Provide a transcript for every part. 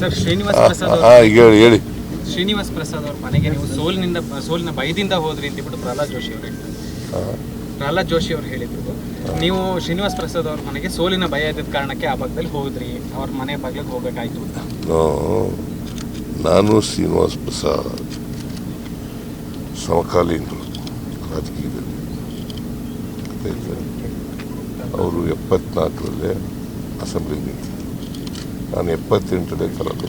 Sir Srinivas Prasad ಅವರು ಹೇಳಿ ಹೇಳಿ. ಶ್ರೀನಿವಾಸ್ ಪ್ರಸಾದ್ ಅವ್ರ ಮನೆಗೆ ನೀವು ಸೋಲಿನಿಂದ ಸೋಲಿನ ಭಯದಿಂದ ಹೋದ್ರಿ ಅಂತ ಬಿಟ್ಟು ಪ್ರಹ್ಲಾದ್ ಜೋಶಿ ಅವರು ಹೇಳಿದ್ರು. ಪ್ರಹ್ಲಾದ್ ಜೋಶಿ ಅವರು ಹೇಳಿದ್ರು. ನೀವು ಶ್ರೀನಿವಾಸ್ ಪ್ರಸಾದ್ ಅವ್ರ ಮನೆಗೆ ಸೋಲಿನ ಭಯ ಇದ್ದ ಕಾರಣಕ್ಕೆ ಆ ಭಾಗದಲ್ಲಿ ಹೋದ್ರಿ. ಅವ್ರ ಮನೆ ಬಾಗ್ಲಿಗೆ ಹೋಗ್ಬೇಕಾಯ್ತು ಅಂತ. ನಾನು ಶ್ರೀನಿವಾಸ್ ಪ್ರಸಾದ್ ಸಮಕಾಲೀನರು ರಾಜಕೀಯದಲ್ಲಿ? ಅವರು ಎಪ್ಪತ್ನಾಲ್ಕರಲ್ಲೇ ಅಸೆಂಬ್ಲಿ ನಿಂತಿದ್ದರು ನಾನು ಎಪ್ಪತ್ತೆಂಟನೇ ಕಲಾಪ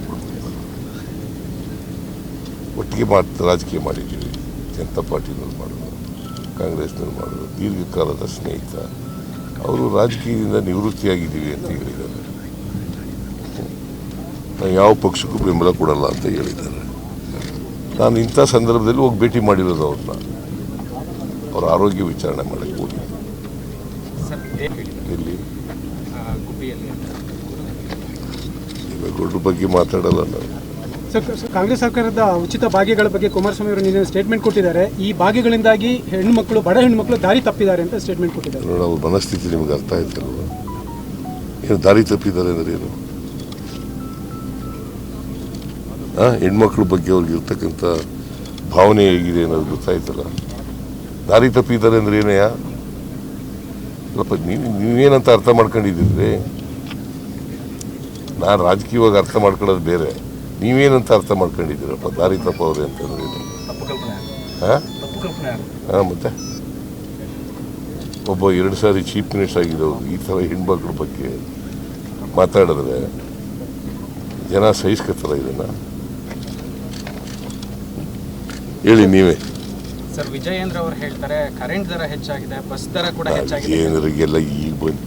ಒಟ್ಟಿಗೆ ಮಾಡ್ತಾ ರಾಜಕೀಯ ಮಾಡಿದ್ದೀವಿ. ಜನತಾ ಪಾರ್ಟಿನಲ್ಲಿ ಮಾಡೋದು ಕಾಂಗ್ರೆಸ್ನಲ್ಲಿ ಮಾಡೋದು ದೀರ್ಘಕಾಲದ ಸ್ನೇಹಿತ. ಅವರು ರಾಜಕೀಯದಿಂದ ನಿವೃತ್ತಿಯಾಗಿದ್ದೀವಿ ಅಂತ ಹೇಳಿದ್ದಾರೆ. ನಾನು ಯಾವ ಪಕ್ಷಕ್ಕೂ ಬೆಂಬಲ ಕೊಡಲ್ಲ ಅಂತ ಹೇಳಿದ್ದಾರೆ. ನಾನು ಇಂಥ ಸಂದರ್ಭದಲ್ಲಿ ಹೋಗಿ ಭೇಟಿ ಮಾಡಿರೋದು ಅವ್ರನ್ನ. ಅವ್ರ ಆರೋಗ್ಯ ವಿಚಾರಣೆ ಮಾಡಕ್ಕೆ ಹೋಗಿ ಸರ್ ದೇವೇಗೌಡರ ಬಗ್ಗೆ ಮಾತಾಡಲ್ಲ ನಾವು ಸರ್ ಕಾಂಗ್ರೆಸ್ ಸರ್ಕಾರದ ಉಚಿತ ಭಾಗ್ಯಗಳ ಬಗ್ಗೆ ಕುಮಾರಸ್ವಾಮಿ ಅವರು ನಿನ್ನೆ ಸ್ಟೇಟ್ಮೆಂಟ್ ಕೊಟ್ಟಿದ್ದಾರೆ. ಈ ಭಾಗ್ಯಗಳಿಂದಾಗಿ ಹೆಣ್ಣುಮಕ್ಕಳು ಬಡ ಹೆಣ್ಣುಮಕ್ಕಳು ದಾರಿ ತಪ್ಪಿದ್ದಾರೆ ಅಂತ ಸ್ಟೇಟ್ಮೆಂಟ್ ಕೊಟ್ಟಿದ್ದಾರೆ. ನೋಡ ಅವ್ರ ಮನಸ್ಥಿತಿ ನಿಮ್ಗೆ ಅರ್ಥ ಆಯ್ತಲ್ವ? ಏನು ದಾರಿ ತಪ್ಪಿದ್ದಾರೆ ಅಂದ್ರೆ ಏನು? ಹೆಣ್ಮಕ್ಳ ಬಗ್ಗೆ ಅವ್ರಿಗೆ ಇರ್ತಕ್ಕಂಥ ಭಾವನೆ ಹೇಗಿದೆ ಅನ್ನೋದು ಗೊತ್ತಾಯ್ತಲ್ಲ? ದಾರಿ ತಪ್ಪಿದ್ದಾರೆ ಅಂದ್ರೆ ಏನಯ್ಯ? ಅಲ್ಲಪ್ಪ ನೀವು ನೀವೇನಂತ ಅರ್ಥ ಮಾಡ್ಕೊಂಡಿದ್ದೀರಿ? ನಾನು ರಾಜಕೀಯವಾಗಿ ಅರ್ಥ ಮಾಡ್ಕೊಳ್ಳೋದು ಬೇರೆ. ನೀವೇನಂತ ಅರ್ಥ ಮಾಡ್ಕೊಂಡಿದ್ದೀರಪ್ಪ ದಾರಿ ತಪ್ಪವ್ರೆ ಅಂತಂದ್ರೆ ಹಾಂ? ಮತ್ತೆ? ಒಬ್ಬ ಎರಡು ಸಾರಿ ಚೀಫ್ ಮಿನಿಸ್ಟರ್ ಆಗಿದ್ದವರು ಈ ಥರ ಹೆಣ್ಮಕ್ಳ ಬಗ್ಗೆ ಮಾತಾಡಿದ್ರೆ ಜನ ಸಹಿಸ್ಕೊತಾರ ಇದನ್ನು. ಹೇಳಿ ನೀವೇ. ಸರ್ ವಿಜಯೇಂದ್ರ ಅವರು ಹೇಳ್ತಾರೆ ಕರೆಂಟ್ ದರ ಹೆಚ್ಚಾಗಿದೆ ಬಸ್ ದರ ಕೂಡ ಹೆಚ್ಚಾಗಿದೆ. ವಿಜಯೇಂದ್ರಿಗೆಲ್ಲ ಈಗ ಬಂದು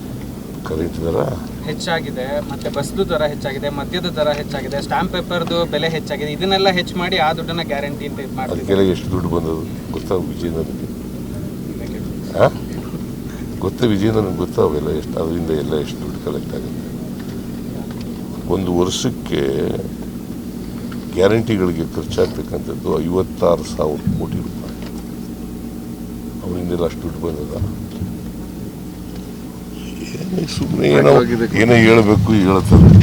ಕರೆಂಟ್ ದರ? ಹೆಚ್ಚಾಗಿದೆ, ಮತ್ತೆ ಬಸ್ದು ದರ ಹೆಚ್ಚಾಗಿದೆ, ಮದ್ಯದ ದರ ಹೆಚ್ಚಾಗಿದೆ ಸ್ಟಾಂಪ್ ಪೇಪರ್ದು ಬೆಲೆ ಹೆಚ್ಚಾಗಿದೆ, ಇದನ್ನೆಲ್ಲ ಹೆಚ್ಚು ಮಾಡಿ ಆ ದುಡ್ಡನ್ನ ಗ್ಯಾರಂಟಿ ಅಂತ ಇದು ಅದಕ್ಕೆಲ್ಲ ಎಷ್ಟು ದುಡ್ಡು ಬಂದದು? ಗೊತ್ತಾ ವಿಜಯನಗರ ಹಾಂ? ಗೊತ್ತಾ ವಿಜಯೇಂದ್ರನಿಗೆ ಗೊತ್ತಾ ಅವೆಲ್ಲ ಎಷ್ಟು ಅದರಿಂದ ಎಲ್ಲ ಎಷ್ಟು ದುಡ್ಡು ಕಲೆಕ್ಟ್ ಆಗುತ್ತೆ? ಒಂದು ವರ್ಷಕ್ಕೆ ಗ್ಯಾರಂಟಿಗಳಿಗೆ ಖರ್ಚಾಗ್ತಕ್ಕಂಥದ್ದು ಐವತ್ತಾರು ಸಾವಿರ ಕೋಟಿ ರೂಪಾಯಿ. ಅವರಿಂದೆಲ್ಲ ಅಷ್ಟು ದುಡ್ಡು ಬಂದದ? ಸುಮ್ಮನೆ ಏನೋ ಏನೋ ಹೇಳಬೇಕು ಹೇಳ್ತಾರೆ.